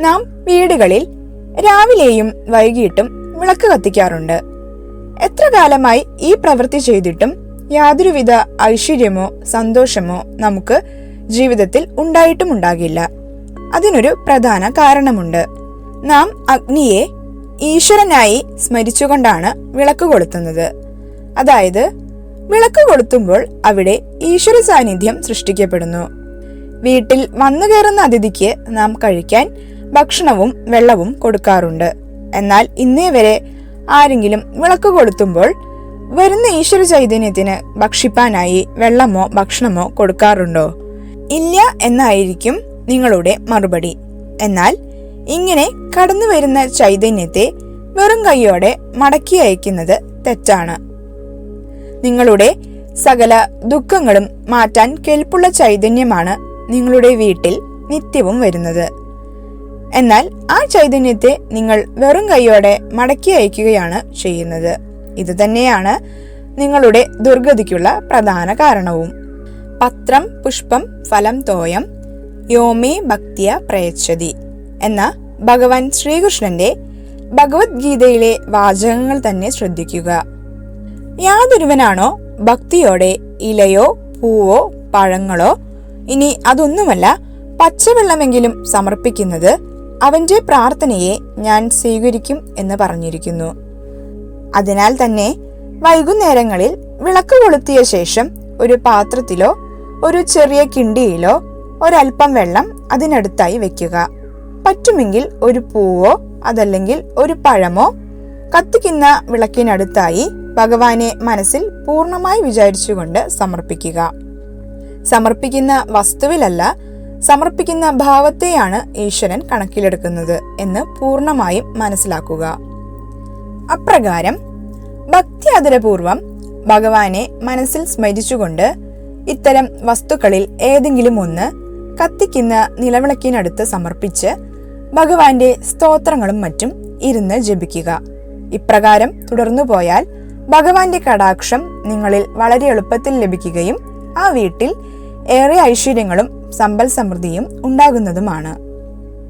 നാം വീടുകളിൽ രാവിലെയും വൈകിട്ടും വിളക്ക് കത്തിക്കാറുണ്ട്. എത്ര കാലമായി ഈ പ്രവൃത്തി ചെയ്തിട്ടും യാതൊരുവിധ ഐശ്വര്യമോ സന്തോഷമോ നമുക്ക് ജീവിതത്തിൽ ഉണ്ടായിട്ടുമുണ്ടാകില്ല അതിനൊരു പ്രധാന കാരണമുണ്ട്. നാം അഗ്നിയെ ഈശ്വരനായി സ്മരിച്ചുകൊണ്ടാണ് വിളക്ക് കൊളുത്തുന്നത്. അതായത് വിളക്ക് കൊളുത്തുമ്പോൾ അവിടെ ഈശ്വര സാന്നിധ്യം സൃഷ്ടിക്കപ്പെടുന്നു. വീട്ടിൽ വന്നു കയറുന്ന അതിഥിക്ക് നാം കഴിക്കാൻ ഭക്ഷണവും വെള്ളവും കൊടുക്കാറുണ്ട്. എന്നാൽ ഇന്നേ വരെ ആരെങ്കിലും വിളക്ക് കൊളുത്തുമ്പോൾ വരുന്ന ഈശ്വര ചൈതന്യത്തിന് ഭക്ഷിപ്പാനായി വെള്ളമോ ഭക്ഷണമോ കൊടുക്കാറുണ്ടോ? ഇല്ല എന്നായിരിക്കും നിങ്ങളുടെ മറുപടി. എന്നാൽ ഇങ്ങനെ കടന്നു വരുന്ന ചൈതന്യത്തെ വെറും കൈയോടെ മടക്കി അയക്കുന്നത് തെറ്റാണ്. നിങ്ങളുടെ സകല ദുഃഖങ്ങളും മാറ്റാൻ കെൽപ്പുള്ള ചൈതന്യമാണ് നിങ്ങളുടെ വീട്ടിൽ നിത്യവും വരുന്നത്. എന്നാൽ ആ ചൈതന്യത്തെ നിങ്ങൾ വെറും കൈയോടെ മടക്കി അയക്കുകയാണ് ചെയ്യുന്നത്. ഇതുതന്നെയാണ് നിങ്ങളുടെ ദുർഗതിക്കുള്ള പ്രധാന കാരണവും. പത്രം പുഷ്പം ഫലം തോയം യോമേ ഭക്തിയ പ്രയച്ഛതി എന്ന ഭഗവാൻ ശ്രീകൃഷ്ണന്റെ ഭഗവത്ഗീതയിലെ വാചകങ്ങൾ തന്നെ ശ്രദ്ധിക്കുക. യാതൊരുവനാണോ ഭക്തിയോടെ ഇലയോ പൂവോ പഴങ്ങളോ? ഇനി അതൊന്നുമല്ല പച്ചവെള്ളമെങ്കിലും സമർപ്പിക്കുന്നത് അവന്റെ പ്രാർത്ഥനയെ ഞാൻ സ്വീകരിക്കും എന്ന് പറഞ്ഞിരിക്കുന്നു. അതിനാൽ തന്നെ വൈകുന്നേരങ്ങളിൽ വിളക്ക് കൊളുത്തിയ ശേഷം ഒരു പാത്രത്തിലോ ഒരു ചെറിയ കിണ്ടിയിലോ ഒരൽപ്പം വെള്ളം അതിനടുത്തായി വെക്കുക. പറ്റുമെങ്കിൽ ഒരു പൂവോ അതല്ലെങ്കിൽ ഒരു പഴമോ കത്തിക്കുന്ന വിളക്കിനടുത്തായി ഭഗവാനെ മനസ്സിൽ പൂർണമായി വിചാരിച്ചുകൊണ്ട് സമർപ്പിക്കുക. സമർപ്പിക്കുന്ന വസ്തുവിലല്ല സമർപ്പിക്കുന്ന ഭാവത്തെയാണ് ഈശ്വരൻ കണക്കിലെടുക്കുന്നത് എന്ന് പൂർണമായും മനസ്സിലാക്കുക. അപ്രകാരം ഭക്തി അതിരപൂർവം ഭഗവാനെ മനസ്സിൽ സ്മരിച്ചുകൊണ്ട് ഇത്തരം വസ്തുക്കളിൽ ഏതെങ്കിലും ഒന്ന് കത്തിക്കുന്ന നിലവിളക്കിനടുത്ത് സമർപ്പിച്ച് ഭഗവാന്റെ സ്തോത്രങ്ങളും മറ്റും ഇരുന്ന് ജപിക്കുക. ഇപ്രകാരം തുടർന്നു പോയാൽ ഭഗവാന്റെ കടാക്ഷം നിങ്ങളിൽ വളരെ എളുപ്പത്തിൽ ലഭിക്കുകയും ആ വീട്ടിൽ ഏറെ ഐശ്വര്യങ്ങളും സമ്പൽ സമൃദ്ധിയും ഉണ്ടാകുന്നതുമാണ്.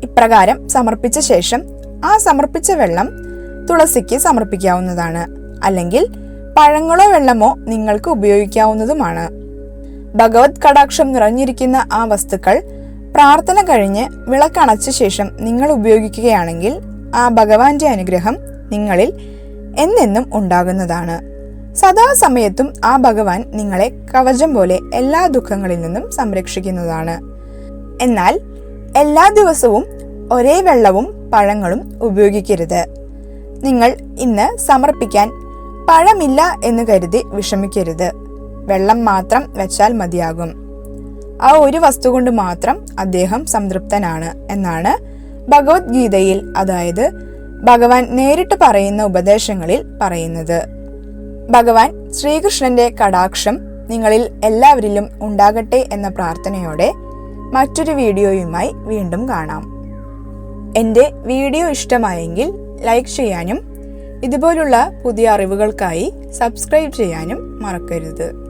ഇപ്രകാരം സമർപ്പിച്ച ശേഷം ആ സമർപ്പിച്ച വെള്ളം തുളസിക്ക് സമർപ്പിക്കാവുന്നതാണ്. അല്ലെങ്കിൽ പഴങ്ങളോ വെള്ളമോ നിങ്ങൾക്ക് ഉപയോഗിക്കാവുന്നതുമാണ്. ഭഗവത് കടാക്ഷം നിറഞ്ഞിരിക്കുന്ന ആ വസ്തുക്കൾ പ്രാർത്ഥന കഴിഞ്ഞ് വിളക്കണച്ച ശേഷം നിങ്ങൾ ഉപയോഗിക്കുകയാണെങ്കിൽ ആ ഭഗവാന്റെ അനുഗ്രഹം നിങ്ങളിൽ എന്നെന്നും ഉണ്ടാകുന്നതാണ്. സദാസമയത്തും ആ ഭഗവാൻ നിങ്ങളെ കവചം പോലെ എല്ലാ ദുഃഖങ്ങളിൽ നിന്നും സംരക്ഷിക്കുന്നതാണ്. എന്നാൽ എല്ലാ ദിവസവും ഒരേ വെള്ളവും പഴങ്ങളും ഉപയോഗിക്കരുത്. നിങ്ങൾ ഇന്ന് സമർപ്പിക്കാൻ പഴമില്ല എന്ന് കരുതി വിഷമിക്കരുത്. വെള്ളം മാത്രം വെച്ചാൽ മതിയാകും. ആ ഒരു വസ്തു കൊണ്ട് മാത്രം അദ്ദേഹം സംതൃപ്തനാണ് എന്നാണ് ഭഗവത്ഗീതയിൽ അതായത് ഭഗവാൻ നേരിട്ട് പറയുന്ന ഉപദേശങ്ങളിൽ പറയുന്നത്. ഭഗവാൻ ശ്രീകൃഷ്ണന്റെ കടാക്ഷം നിങ്ങളിൽ എല്ലാവരിലും ഉണ്ടാകട്ടെ എന്ന പ്രാർത്ഥനയോടെ മറ്റൊരു വീഡിയോയുമായി വീണ്ടും കാണാം. എന്റെ വീഡിയോ ഇഷ്ടമായെങ്കിൽ ലൈക്ക് ചെയ്യാനും ഇതുപോലുള്ള പുതിയ അറിവുകൾക്കായി സബ്സ്ക്രൈബ് ചെയ്യാനും മറക്കരുത്.